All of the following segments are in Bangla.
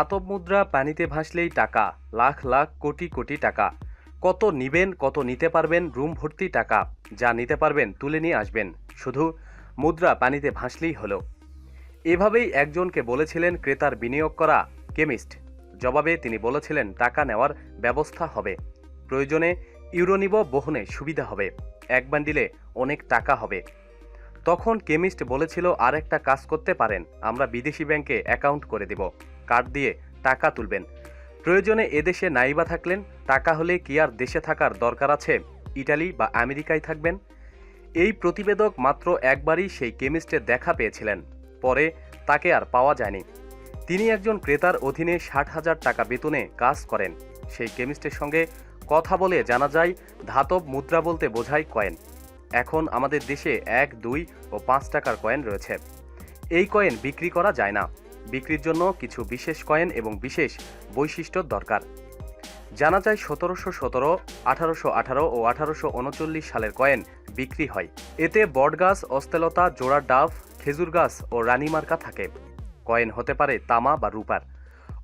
ধাতব মুদ্রা পানিতে ভাসলেই টাকা, লাখ লাখ কোটি কোটি টাকা। কত নিবেন, কত নিতে পারবেন, রুম ভর্তি টাকা। যা নিতে পারবেন, তুলে নিয়ে আসবেন। শুধু মুদ্রা পানিতে ভাসলেই হলো। এভাবেই একজনকে বলেছিলেন ক্রেতার বিনিয়োগ করা কেমিস্ট। জবাবে তিনি বলেছিলেন, টাকা নেওয়ার ব্যবস্থা হবে। প্রয়োজনে ইউরো নিব বহনে সুবিধা হবে। এক বান্ডিলে অনেক টাকা হবে। তখন কেমিস্ট বলেছিল আর একটা কাজ করতে পারেন, আমরা বিদেশি ব্যাংকে অ্যাকাউন্ট করে দেব। কার্ড দিয়ে টাকা তুলবেন। প্রয়োজনে এদেশে নাইবা থাকলেন, টাকা হলে কি আর দেশে থাকার দরকার আছে? ইটালি বা আমেরিকায় থাকবেন? এই প্রতিবেদক মাত্র একবারই সেই কেমিস্টের দেখা পেয়েছিলেন, পরে তাকে আর পাওয়া যায়নি। তিনি একজন ক্রেতার অধীনে ষাট হাজার টাকা বেতনে কাজ করেন। সেই কেমিস্টের সঙ্গে কথা বলে জানা যায়, ধাতব মুদ্রা বলতে বোঝায় কয়েন। এখন আমাদের দেশে এক, দুই ও পাঁচ টাকার কয়েন রয়েছে। এই কয়েন বিক্রি করা যায় না। বিক্রির জন্য কিছু বিশেষ কয়েন এবং বিশেষ বৈশিষ্ট্য দরকার। জানা যায় সতেরোশো সতেরো, আঠারোশো আঠারো ও আঠারোশো উনচল্লিশ সালের কয়েন বিক্রি হয়। এতে বটগাছ, অস্তেলতা, জোড়া ডাব খেজুর গাছ ও রানীমার্কা থাকে। কয়েন হতে পারে তামা বা রূপার।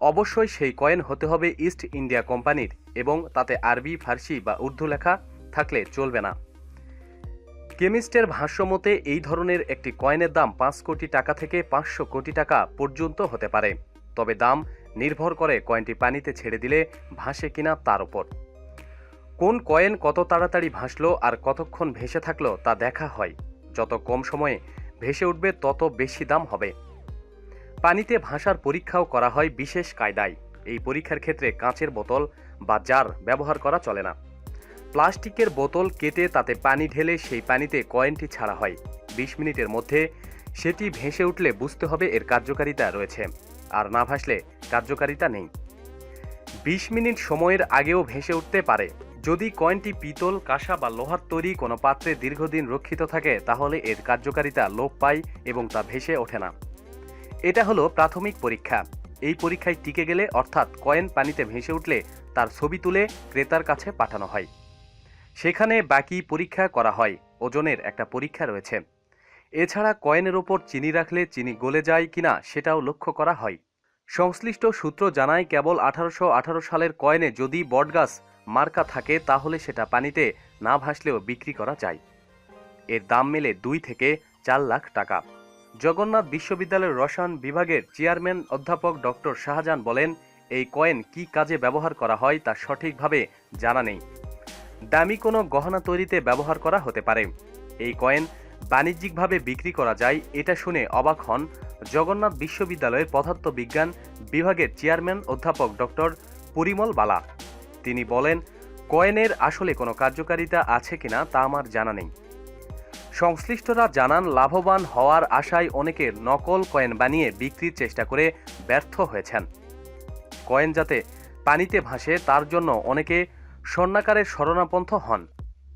অবশ্যই সেই কয়েন হতে হবে ইস্ট ইন্ডিয়া কোম্পানির এবং তাতে আরবি, ফার্সি বা উর্দু লেখা থাকলে চলবে না। কেমিস্টের ভাষ্যমতে, এই ধরনের একটি কয়েনের দাম পাঁচ কোটি টাকা থেকে পাঁচশো কোটি টাকা পর্যন্ত হতে পারে। তবে দাম নির্ভর করে কয়েনটি পানিতে ছেড়ে দিলে ভাসে কিনা তার উপর। কোন কয়েন কত তাড়াতাড়ি ভাসলো আর কতক্ষণ ভেসে থাকল তা দেখা হয়। যত কম সময়ে ভেসে উঠবে, তত বেশি দাম হবে। পানিতে ভাসার পরীক্ষাও করা হয় বিশেষ কায়দায়। এই পরীক্ষার ক্ষেত্রে কাঁচের বোতল বা জার ব্যবহার করা চলে না। প্লাস্টিকের বোতল কেটে তাতে পানি ঢেলে সেই পানিতে কয়েনটি ছাড়া হয়। বিশ মিনিটের মধ্যে সেটি ভেসে উঠলে বুঝতে হবে এর কার্যকারিতা রয়েছে। আর না ভাসলে কার্যকারিতা নেই। বিশ মিনিট সময়ের আগেও ভেসে উঠতে পারে। যদি কয়েনটি পিতল, কাঁসা বা লোহার তৈরি কোনো পাত্রে দীর্ঘদিন রক্ষিত থাকে, তাহলে এর কার্যকারিতা লোপ পায় এবং তা ভেসে ওঠে না। এটা হলো প্রাথমিক পরীক্ষা। এই পরীক্ষায় টিকে গেলে অর্থাৎ কয়েন পানিতে ভেসে উঠলে তার ছবি তুলে ক্রেতার কাছে পাঠানো হয়। সেখানে বাকি পরীক্ষা করা হয়। ওজনের একটা পরীক্ষা রয়েছে। এছাড়া কয়েনের ওপর চিনি রাখলে চিনি গলে যায় কিনা সেটাও লক্ষ্য করা হয়। সংশ্লিষ্ট সূত্র জানায়, কেবল আঠারোশো আঠারো সালের কয়েনে যদি বটগাছ মার্কা থাকে, তাহলে সেটা পানিতে না ভাসলেও বিক্রি করা যায়। এর দাম মেলে দুই থেকে চার লাখ টাকা। জগন্নাথ বিশ্ববিদ্যালয়ের রসায়ন বিভাগের চেয়ারম্যান অধ্যাপক ডক্টর শাহজাহান বলেন, এই কয়েন কি কাজে ব্যবহার করা হয় তা সঠিকভাবে জানা নেই। দামি কোনো গহনা তৈরিতে ব্যবহার করা হতে পারে। এই কয়েন বাণিজ্যিকভাবে বিক্রি করা যায়, এটা শুনে অবাক হন জগন্নাথ বিশ্ববিদ্যালয়ের পদার্থবিজ্ঞান বিভাগের চেয়ারম্যান অধ্যাপক ডক্টর পরিমল বালা। তিনি বলেন, কয়েনের আসলে কোনো কার্যকারিতা আছে কিনা তা আমার জানা নেই। সংশ্লিষ্টরা জানান, লাভবান হওয়ার আশায় অনেকে নকল কয়েন বানিয়ে বিক্রির চেষ্টা করে ব্যর্থ হয়েছেন। কয়েন যাতে পানিতে ভাসে, তার জন্য অনেকে স্বর্ণাকারের শরণাপন্থ হন।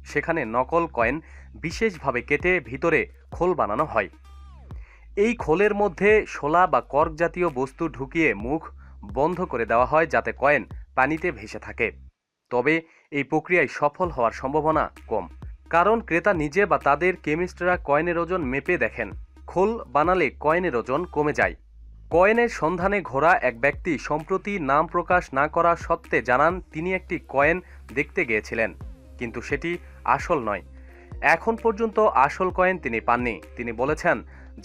সেখানে নকল কয়েন বিশেষভাবে কেটে ভিতরে খোল বানানো হয়। এই খোলের মধ্যে শোলা বা কর্ক জাতীয় বস্তু ঢুকিয়ে মুখ বন্ধ করে দেওয়া হয় যাতে কয়েন পানিতে ভেসে থাকে। তবে এই প্রক্রিয়ায় সফল হওয়ার সম্ভাবনা কম। কারণ ক্রেতা নিজে বা তাদের কেমিস্টরা কয়েনের ওজন মেপে দেখেন। খোল বানালে কয়েনের ওজন কমে যায়। কয়েনের সন্ধানে ঘোরা এক ব্যক্তি সম্প্রতি নাম প্রকাশ না করা সত্ত্বে জানান তিনি একটি কয়েন দেখতে গিয়েছিলেন, কিন্তু সেটি আসল নয়। এখন পর্যন্ত আসল কয়েন তিনি পাননি। তিনি বলেছেন,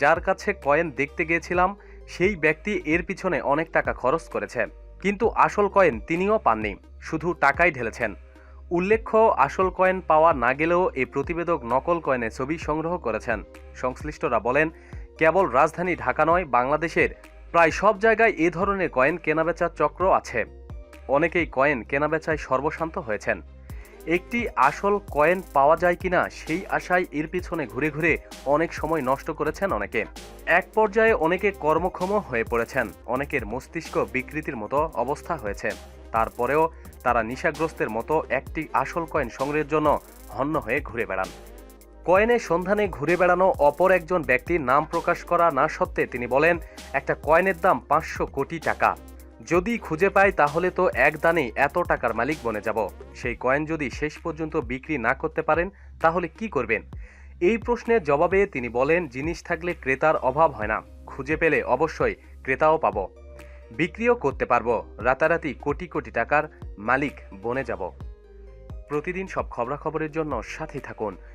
যার কাছে কয়েন দেখতে গিয়েছিলাম, সেই ব্যক্তি এর পিছনে অনেক টাকা খরচ করেছে। কিন্তু আসল কয়েন তিনিও পাননি, শুধু টাকাই ঢেলেছেন। উল্লেখ্য, আসল কয়েন পাওয়া না গেলেও এই প্রতিবেদক নকল কয়েনের ছবি সংগ্রহ করেছেন। সংশ্লিষ্টরা বলেন, কেবল রাজধানী ঢাকা নয়, বাংলাদেশের প্রায় সব জায়গায় এ ধরনের কয়েন কেনাবেচার চক্র আছে। অনেকেই কয়েন কেনাবেচায় সর্বশান্ত হয়েছেন। একটি আসল কয়েন পাওয়া যায় কিনা সেই আশায় এর পিছনে ঘুরে ঘুরে অনেক সময় নষ্ট করেছেন অনেকে। এক পর্যায়ে অনেকে কর্মক্ষম হয়ে পড়েছেন। অনেকের মস্তিষ্ক বিকৃতির মতো অবস্থা হয়েছে। তারপরেও তারা নিশাগ্রস্তের মতো একটি আসল কয়েন সংগ্রহের জন্য হন্য হয়ে ঘুরে বেড়ান। কয়েনের সন্ধানে ঘুরে বেড়ানো অপর একজন ব্যক্তির নাম প্রকাশ করা না সত্ত্বে তিনি বলেন, একটা কয়েনের দাম পাঁচশো কোটি টাকা। যদি খুঁজে পাই তাহলে তো এক দানেই এত টাকার মালিক বনে যাব। সেই কয়েন যদি শেষ পর্যন্ত বিক্রি না করতে পারেন, তাহলে কি করবেন? এই প্রশ্নের জবাবে তিনি বলেন, জিনিস থাকলে ক্রেতার অভাব হয় না। খুঁজে পেলে অবশ্যই ক্রেতাও পাব। বিক্রিও করতে পারব। রাতারাতি কোটি কোটি টাকার মালিক বনে যাব। প্রতিদিন সব খবরাখবরের জন্য সাথে থাকুন।